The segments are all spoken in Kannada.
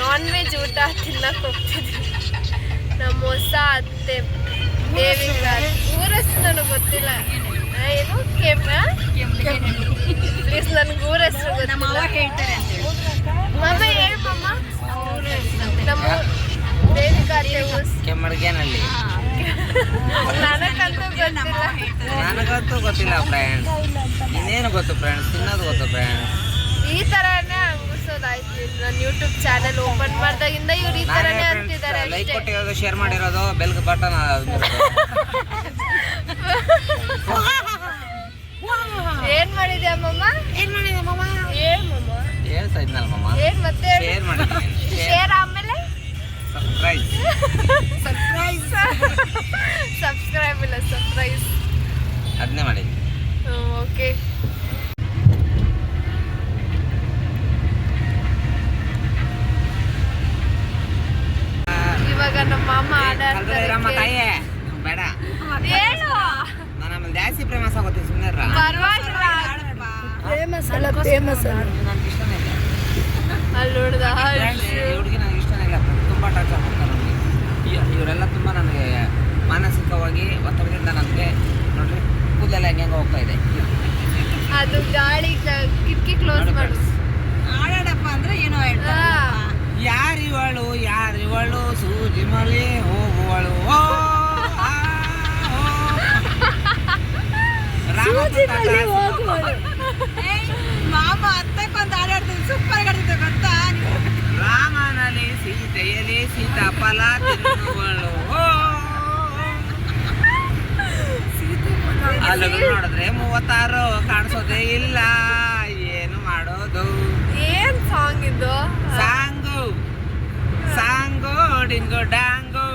ನಾನ್ ವೆಜ್ ಊಟ ತಿನ್ನಕ್ಕೆ ಹೋಗ್ತಿದ್ವಿ ನಮ್ಮ ಹೊಸ ಅತ್ತೆ ದೇವಿಕ ಊರ ಹೆಸ್ರು ನನಗೆ ಗೊತ್ತಿಲ್ಲ. ಏನು? ಕೆಮ್ಮ ಪ್ಲೀಸ್ ನನಗೆ ಊರ ಹೆಸರು ಗೊತ್ತಿಲ್ಲ. ಹೇಳ್ತಾರೆ ಮಮ್ಮ ನಮ್ಮ ದೇವಿಕಾ ಅತ್ತೆ ಊಸ್ ಕೆಮ್ಮಡ್ಗೇನಲ್ಲಿ ನನಗಂತೂ ಗೊತ್ತಿಲ್ಲ. ನನಗಂತೂ ಗೊತ್ತಿಲ್ಲ ಫ್ರೆಂಡ್ಸ್ ಇನ್ನೇನು ಗೊತ್ತು ಫ್ರೆಂಡ್ಸ್ ತಿನ್ನೋದು ಗೊತ್ತು ಫ್ರೆಂಡ್ಸ್ ಈ ತರನೇ ಹಂಗಿಸೋದಾಯ್ತು ನನ್ನ ಯೂಟ್ಯೂಬ್ ಚಾನೆಲ್ ಓಪನ್ ಮಾಡ್ದಾಗಿಂದ ಇವ್ರು ಈ ತರನೇ ಅಂತಿದ್ದಾರೆ ಲೈಕ್ ಕೊಟ್ಟಿರೋದು ಶೇರ್ ಮಾಡಿರೋದು ಬೆಲ್ ಬಟನ್ ಏನ್ ಮಾಡಿದ್ಯಾ ಮಮ್ಮ ಏನ್ ಮಾಡಿದ್ಯಾ ಮಮ್ಮ ಏನ್ ಮಮ್ಮ ಹೇಳ್ತಾ ಇದ್ನಲ್ಲ ಮಮ್ಮ ಏನ್ ಮತ್ತೆ ಶೇರ್ ಮಾಡಿದ್ದೀನಿ. ಶೇರ್ ಆಮೇಲೆ ಸರ್ಪ್ರೈಸ್ ಸರ್ಪ್ರೈಸ್ ಸಬ್ಸ್ಕ್ರೈಬ್ ಇಲ್ಲ ಸರ್ಪ್ರೈಸ್ ಅದನ್ನೇ ಮಾಡಿದ್ದೀನಿ. ಓಕೆ ಇವಾಗ ನಮ್ಮ ಅಮ್ಮ ಆಡಾಡ್ತಾರೆ ತಾಯಿ. ಬೇಡ. ಹೇಳು ನಾನು ಆಮೇಲೆ ಜಾಸ್ತಿ ಪ್ರೇಮಸ್ ಆಗುತ್ತೆ ಸುಮ್ಮನೆ ಪರವಾಗಿಲ್ಲ. ಫೇಮಸ್ ಅಲ್ಲ ಫೇಮಸ್ ನನಗೆ ಇಷ್ಟನೇ ಇಲ್ಲ. ಅಲ್ಲಿ ನೋಡ್ದ ಹುಡುಗಿ ನನಗೆ ಇಷ್ಟನೇ ಇಲ್ಲ. ತುಂಬ ಟಾರ್ಚರ್ ಮಾಡ್ತಾರೆ ನನಗೆ. ಇವರೆಲ್ಲ ತುಂಬ ನನಗೆ ಮಾನಸಿಕವಾಗಿ ಒತ್ತಡದಿಂದ ನನಗೆ ನೋಡ್ರಿ ಕೂದಲೆಲ್ಲ ಹೆಂಗೆ ಹೋಗ್ತಾ ಇದೆ. ಅದು ಗಾಳಿ ಕಿಟಕಿ ಕ್ಲೋಸ್ ಮಾಡಿ. ಆಡಾಡಪ್ಪ ಅಂದ್ರೆ ಏನೋ ಹೇಳ್ತಾರೆ. ಯಾರಿವಳು ಯಾರಿವಳು ಸೂಜಿ ಮಲೆ ಹೋಗುವಳು. ಮಾಮ ಅತ್ತಕ್ಕೊಂದು ಆಡಾಡ್ತೀನಿ ಸೂಪರ್ ಆಡ್ತಿದ್ದೆ ಗೊತ್ತಾ? ರಾಮನಲ್ಲಿ ಸೀತೆಯಲ್ಲಿ ಸೀತಾಫಲ ತಿನ್ನುವಳು. ಓ. ನೋಡಿದ್ರೆ ಮೂವತ್ತಾರು ಕಾಣಿಸೋದೇ ಇಲ್ಲ. ಏನು ಮಾಡೋದು? ಏನ್ ಸಾಂಗ್ ಇದು? ಸಾಂಗು ಡಿಂಗು ಡಾಂಗು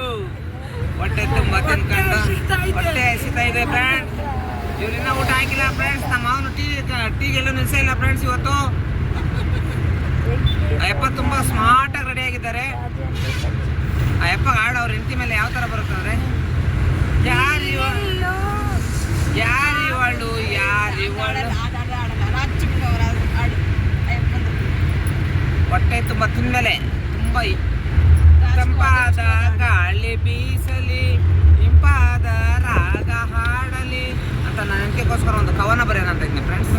ಹೊಟ್ಟೆ ತುಂಬ ತಿನ್ಕೊಂಡು ಹೊಟ್ಟೆ ಹಸಿತಾ ಇದೆ ಫ್ರೆಂಡ್ಸ್ ಇವ್ರಿನ್ನ ಊಟ ಹಾಕಿಲ್ಲ ಫ್ರೆಂಡ್ಸ್ ನಮ್ಮ ಅವನು ಟೀ ಟೀಗೆಲ್ಲೂ ನಿಲ್ಸಿಲ್ಲ ಫ್ರೆಂಡ್ಸ್ ಇವತ್ತು. ಅಯ್ಯಪ್ಪ ತುಂಬ ಸ್ಮಾರ್ಟಾಗಿ ರೆಡಿ ಆಗಿದ್ದಾರೆ. ಅಯ್ಯಪ್ಪ ಹಾಡು ಅವ್ರ ಹೆಂಡತಿ ಮೇಲೆ ಯಾವ ಥರ ಬರುತ್ತಂದ್ರೆ ಯಾರು ಯಾರು ಇವಳು ಯಾರು ಇವಳು. ಹೊಟ್ಟೆ ತುಂಬ ತಿನ್ನಲೆ ತುಂಬ ತಂಪಾದ ಗಾಳಿ ಬೀಸಲಿ ಇಂಪಾದ ರಾಗ ಹಾಡಲಿ ಅಂತ ನನ್ನ ಎಂತಕ್ಕೋಸ್ಕರ ಒಂದು ಕವನ ಬರೆಯೋಣ ಫ್ರೆಂಡ್ಸ್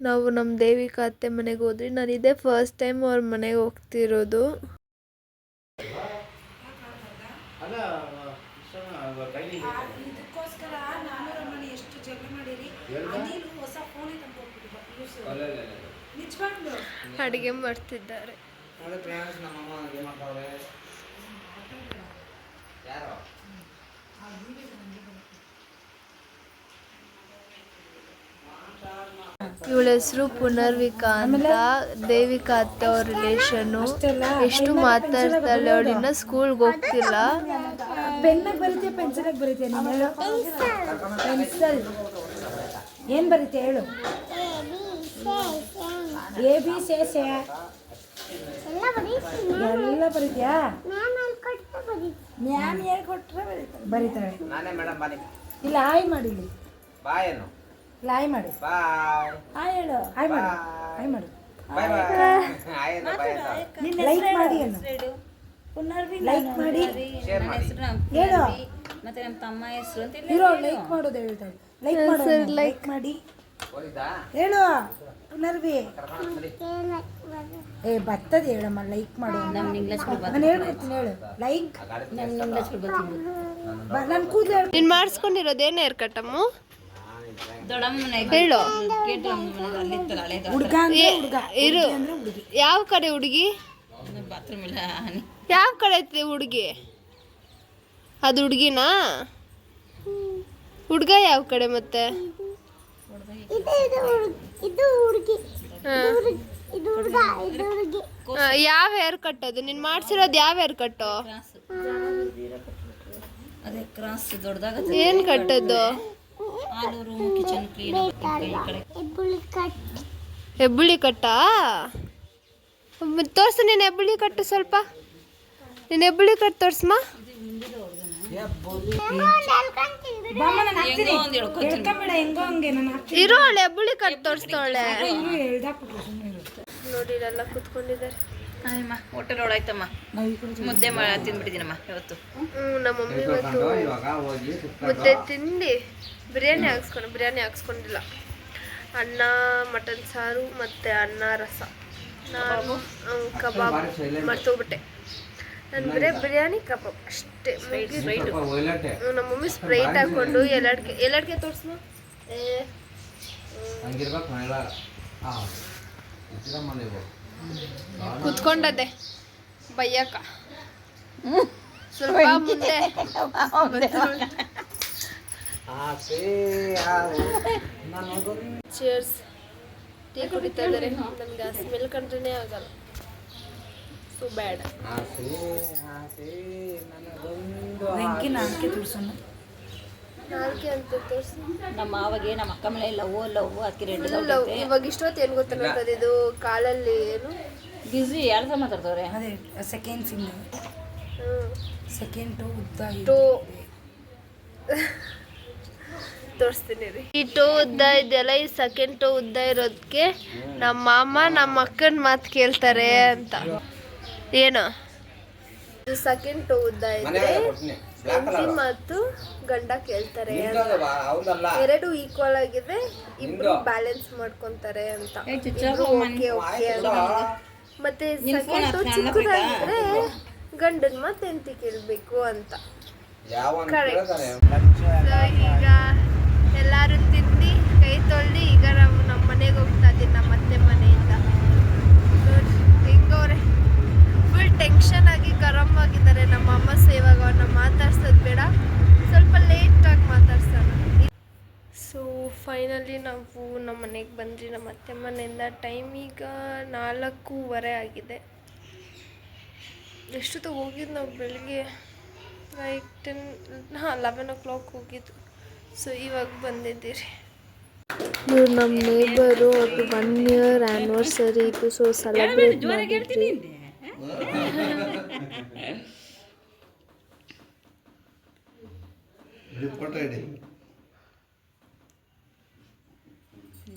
ನಾವು ನಮ್ಮ ದೇವಿ ಅತ್ತೆ ಮನೆಗೆ ಹೋದ್ರಿ ನಾನು ಇದೇ ಫಸ್ಟ್ ಟೈಮ್ ಅವ್ರ ಮನೆಗೆ ಹೋಗ್ತಿರೋದು. ಅದಕ್ಕೋಸ್ಕರ ನಾನು ಮನೆ ಎಷ್ಟು ಜಗಳ ಮಾಡಿರಿ? ಅನಿಲ್ ಹೊಸ ಫೋನೇ ತಂದ್ಕೊಟ್ಬಿಟ್ಟು ನಿಜವಾಗ್ಲು ಅಡುಗೆ ಮಾಡ್ತಿದ್ದಾರೆ. ಇವಳ ಹೆಸರು ಪುನರ್ವಿಕಾ ಅಂತ ದೇವಿಕಾ ಅತ್ತೆ ಅವ್ರ ರಿಲೇಷನ್ನು ಎಷ್ಟು ಮಾತಾಡ್ತಾಳೆ ಅವಳಿನ್ನ ಸ್ಕೂಲ್ಗೆ ಹೋಗ್ತಿಲ್ಲ. ಪೆನ್ನಾಗ ಬರೀತೀಯ ಪೆನ್ಸಿಲಾಗ ಬರೀತೀಯ ನೀನು ಪೆನ್ಸಿಲ್. ಏನು ಬರೀತೀಯ ಹೇಳು. ಎ ಬಿ ಸೇ ಸೇ ಎಲ್ಲ ಬರೀತಿಯಾ? ಮ್ಯಾಮ್ ಹೇಳ್ಕೊಟ್ರೆ ಬರೀತಾರೆ. ನಾನೇ ಮೇಡಮ್ ಇಲ್ಲ ಆಯ್ ಮಾಡಿ ಬಾಯ್ ಏನು ಇಲ್ಲ ಆಯ್ ಮಾಡಿ. ಬಾಯ್. ಆಯ್ ಹೇಳು. ಆಯ್ ಮಾಡಿ. ಆಯ್ ಮಾಡು. ಬಾಯ್ ಬಾಯ್. ಆಯ್ತು? ಬಾಯ್ ಅಂತ ಲೈಕ್ ಮಾಡಿ. ಅನ್ನು ಲೈಕ್ ಮಾಡಿ. ಶೇರ್ ಮಾಡಿ ಹೇಳು. ಮತ್ತೆ ನಮ್ಮ ತಮ್ಮ ಹೆಸರು ಅಂತ ಇರೋ ಲೈಕ್ ಮಾಡೋದು ಹೇಳ್ತಾರೆ ಲೈಕ್ ಮಾಡು ಲೈಕ್ ಮಾಡಿ. ಹೇಳು ಪುನರ್ವಿ. ಏ ಬರ್ತದೆ ಹೇಳಮ್ಮ ಲೈಕ್ ಮಾಡು. ನಾನು ಹೇಳ್ಬಿಡ್ತೀನಿ ಹೇಳು. ಲೈಕ್ ನನ್ನ ಕೂದಲು ಹೇಳ್ ನೀನು ಮಾಡಿಸ್ಕೊಂಡಿರೋದು ಏನು ಹೇರ್ ಕಟ್ಟಮ್ಮ ಹೇಳು. ಹುಡುಗ ಇರು. ಯಾವ ಕಡೆ ಹುಡುಗಿ? ಬಾತ್ರೂಮ್ ಇಲ್ಲ. ಯಾವ ಕಡೆ ಐತಿ ಹುಡುಗಿ? ಅದು ಹುಡುಗಿನಾ? ಹುಡುಗ ಯಾವ ಕಡೆ ಮತ್ತೆ? ಯಾವ ಹೇರ್ ಕಟ್ ಅದು? ನೀನು ಮಾಡ್ಸಿರೋದು ಯಾವ ಹೇರ್ ಕಟ್ಟು ಕ್ರಾಸ್ ಅದೇ ಕ್ರಾಸ್ ದೊಡ್ಡದಾಗ ಏನು ಕಟ್ಟದ್ದು ಹೆಬ್ಬುಳಿ ಕಟ್ಟ? ತೋರ್ಸು ನೀನು ಹೆಬ್ಬುಳಿ ಕಟ್ಟು ಸ್ವಲ್ಪ. ನೀನು ಹೆಬ್ಬುಳಿ ಕಟ್ ತೋರ್ಸಮ್ಮ ಬಾಮ್ಮ ನಾನು ಹೆಂಗೋ ಒಂದ್ ಹೆಂಗೋ ಹಂಗೆ ನಾನು ಹಾಕ್ತೀನಿ ಇರೋ ಅವಳೆ ಹೆಬ್ಬುಳಿ ಕಟ್ ತೋರಿಸ್ತಾವಳೆ ನೋಡಿ ಎಲ್ಲ ಕುತ್ಕೊಂಡಿದ್ದಾರೆ. ಅಮ್ಮ ಹೋಟೆಲ್ ಒಳಾಯ್ತಮ್ಮ ಮುದ್ದೆ ಮಾ ತಿಂದ್ಬಿಟ್ಟಿದ್ದೀನಮ್ಮ ಇವತ್ತು. ಹ್ಞೂ ನಮ್ಮ ಮಮ್ಮಿ ಇವತ್ತು ಮುದ್ದೆ ತಿಂದು ಬಿರಿಯಾನಿ ಹಾಕ್ಸ್ಕೊಂಡು ಬಿರಿಯಾನಿ ಹಾಕ್ಸ್ಕೊಂಡಿಲ್ಲ. ಅನ್ನ ಮಟನ್ ಸಾರು ಮತ್ತು ಅನ್ನ ರಸ. ನಾನು ಕಬಾಬ್ ಮರ್ತೋಗ್ಬಿಟ್ಟೆ. ನಾನು ಬರೀ ಬಿರಿಯಾನಿ ಕಬಾಬ್ ಅಷ್ಟೇ. ನಮ್ಮ ಮಮ್ಮಿ ಸ್ಪ್ರೈಟ್ ಹಾಕ್ಕೊಂಡು ಎಲ್ಲಡ್ಕೆ ಎಲ್ಲಡ್ಕೆ ತೋರಿಸ್ನು ಏ. ಬಯ್ಯಕ್ಕ ಸ್ವಲ್ಪ ಮುಂದೆ. ಚೇರ್ಸ್ ಟೀ ಕುಡಿತಾ ಇದ್ದಾರೆ. ನಮ್ಗೆ ಆ ಸ್ಮೆಲ್ ಕಂಡ್ರೇ ಆಗಲ್ಲ. ಆಸೆ ಆಸೆ ನನಗೊಂದು ಬೆಂಕಿ ನಾಲ್ಕೆ ತುಳ್ಸೋಣ ನಾಲ್ಕೆ ಅಂತ ತೋರಿಸಿ. ನಮ್ಮ ಮಾವಗೆ ನಮ್ಮ ಅಕ್ಕ ಮಳೆ ಲವ್ ಲವ್ ಅಕ್ಕಿ ರೆಡ್ ಲವ್. ಇವಾಗ ಇಷ್ಟೊತ್ತು ಏನು ಗೊತ್ತಿಲ್ಲ ಇದು? ಕಾಲಲ್ಲಿ ಏನು? ಬ್ಯುಸಿ ಯಾರ ಸಹ ಮಾತಾಡ್ತವ್ರೆ ಅದೇ ಸೆಕೆಂಡ್ ಫಿಂಗರ್ ಸೆಕೆಂಡ್ ಟು ಉದ್ದ ಟೋ ತೋರಿಸ್ತೀನಿ ರೀ. ಈ ಟೋ ಉದ್ದ ಇದೆಯಲ್ಲ ಈ ಸೆಕೆಂಡ್ ಟೋ ಉದ್ದ ಇರೋದಕ್ಕೆ ನಮ್ಮ ಮಾಮ ನಮ್ಮ ಅಕ್ಕನ ಮಾತು ಕೇಳ್ತಾರೆ ಅಂತ. ಏನು? ಇದು ಸೆಕೆಂಡ್ ಟೂ ಉದ್ದ ಇದೆ. ಹೆಂಡತಿ ಮತ್ತು ಗಂಡ ಕೇಳ್ತಾರೆ ಅಂತ. ಎರಡು ಈಕ್ವಲ್ ಆಗಿದೆ. ಇಬ್ರು ಬ್ಯಾಲೆನ್ಸ್ ಮಾಡ್ಕೊಂತಾರೆ ಅಂತ. ಇಬ್ರು ಓಕೆ ಓಕೆ ಅಂತ. ಮತ್ತೆ ಸೆಕೆಂಡ್ ಚಿಕ್ಕದಾಗಿದ್ರೆ ಗಂಡನ್ ಮತ್ತೆ ಎಂತಿ ಕೇಳ್ಬೇಕು ಅಂತ. ಕೇಳ್ತಾರೆ ಈಗ ಎಲ್ಲಾರು ತಿಂದು ಕೈ ತೊಳ್ದು ಈಗ ನಾವು ನಮ್ಮ ಮನೆಗೆ ಹೋಗ್ತಾ ಇದ್ದೀನಿ ನಮ್ಮ ಅತ್ತೆ ಮನೆಯಿಂದ. ಹೆಂಗವ್ರೆ? ನಮ್ಮ ಅಮ್ಮ ಸೇವಾಗ ಅವ್ರನ್ನ ಮಾತಾಡ್ಸೋದು ಬೇಡ. ಸ್ವಲ್ಪ ಲೇಟಾಗಿ ಮಾತಾಡ್ಸೋಣ. ಸೊ ಫೈನಲಿ ನಾವು ನಮ್ಮ ಮನೆಗೆ ಬಂದ್ರಿ ನಮ್ಮ ಅತ್ತೆ ಮನೆಯಿಂದ ಟೈಮ್ ಈಗ ನಾಲ್ಕೂವರೆ ಆಗಿದೆ. ಎಷ್ಟೊತ್ತು ಹೋಗಿದ್ದು ನಾವು ಬೆಳಿಗ್ಗೆ? ಲೈಕ್ ಟೆನ್ ಹಾಂ ಲೆವೆನ್ ಓ ಕ್ಲಾಕ್ ಹೋಗಿದ್ದು. ಸೊ ಇವಾಗ ಬಂದಿದ್ದೀರಿ. ಇವ್ರು ನಮ್ಮ ನೇಬರು ಅದು ಒನ್ ಇಯರ್ ಆ್ಯನಿವರ್ಸರಿ ಇದು ಸೊ ಸೆಲೆಬ್ರೇಟ್ ಮಾಡಿದ್ವಿ ಫೋಟೋ ಇಡಿ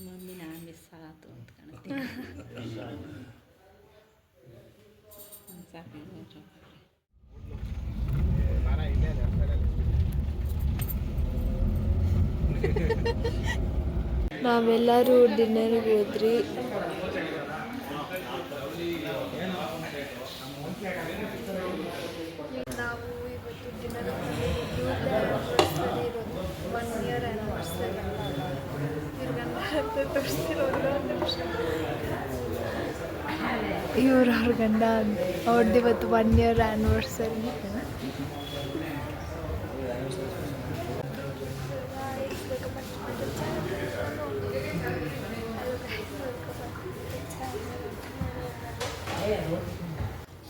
ಮಮ್ಮಿ ನಾನು ಮಿಸ್ ಆತು ಅಂತ ಕಾಣುತ್ತೆ ಸಾಕು ನಾವೆಲ್ಲರೂ ಡಿನ್ನರ್ಗೆ ಹೋದ್ರಿ ಇವ್ರು ಅವ್ರ ಗಂಡ ಅವ್ರದ್ದು ಇವತ್ತು ಒನ್ ಇಯರ್ ಆ್ಯನಿವರ್ಸರಿ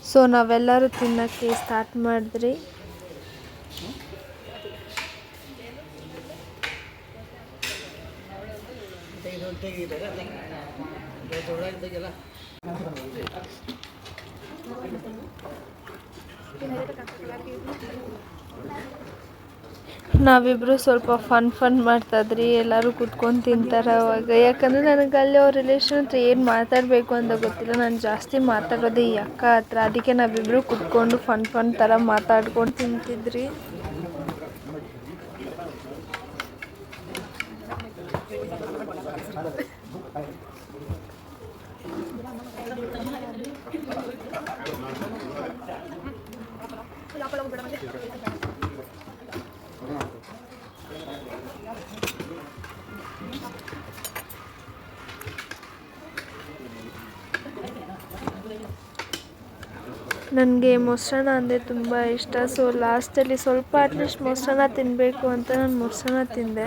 ಸೊ ನಾವೆಲ್ಲರೂ ತಿನ್ನೋಕ್ಕೆ ಸ್ಟಾರ್ಟ್ ಮಾಡಿದ್ರಿ. ನಾವಿಬ್ರು ಸ್ವಲ್ಪ ಫನ್ ಫನ್ ಮಾಡ್ತಾ ಇದ್ರಿ. ಎಲ್ಲರೂ ಕುತ್ಕೊಂಡು ತಿಂತಾರೆ ಅವಾಗ. ಯಾಕಂದರೆ ನನಗೆ ಅಲ್ಲಿ ಅವ್ರ ರಿಲೇಷನ್ ಹತ್ರ ಏನು ಮಾತಾಡಬೇಕು ಅಂತ ಗೊತ್ತಿಲ್ಲ. ನಾನು ಜಾಸ್ತಿ ಮಾತಾಡೋದು ಈ ಅಕ್ಕ ಹತ್ರ. ಅದಕ್ಕೆ ನಾವಿಬ್ರು ಕುತ್ಕೊಂಡು ಫನ್ ಫನ್ ಥರ ಮಾತಾಡ್ಕೊಂಡು ತಿಂತಿದ್ರಿ. ನನಗೆ ಮೊಸರನ್ನ ಅಂದರೆ ತುಂಬ ಇಷ್ಟ. ಸೊ ಲಾಸ್ಟಲ್ಲಿ ಸ್ವಲ್ಪ ಅಟ್ಲೀಸ್ಟ್ ಮೊಸರನ್ನ ತಿನ್ನಬೇಕು ಅಂತ ನಾನು ಮೊಸರನ್ನ ತಿಂದೆ.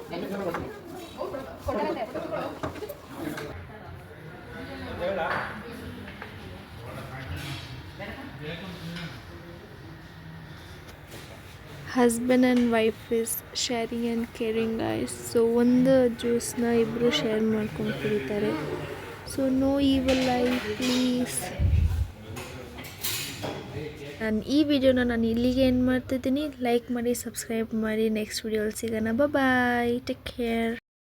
Husband and wife is sharing and caring ice so ಒಂದು ಜ್ಯೂಸ್ನ ಇಬ್ಬರು ಶೇರ್ ಮಾಡ್ಕೊಂಡು ಕುಡಿತಾರೆ. So no evil eye please ನಾನು ಈ ವಿಡಿಯೋನ ನಾನು ಇಲ್ಲಿಗೆ ಏನು ಮಾಡ್ತಿದ್ದೀನಿ. ಲೈಕ್ ಮಾಡಿ ಸಬ್ಸ್ಕ್ರೈಬ್ ಮಾಡಿ. ನೆಕ್ಸ್ಟ್ ವಿಡಿಯೋಲಿ ಸಿಗೋಣ. Bye take care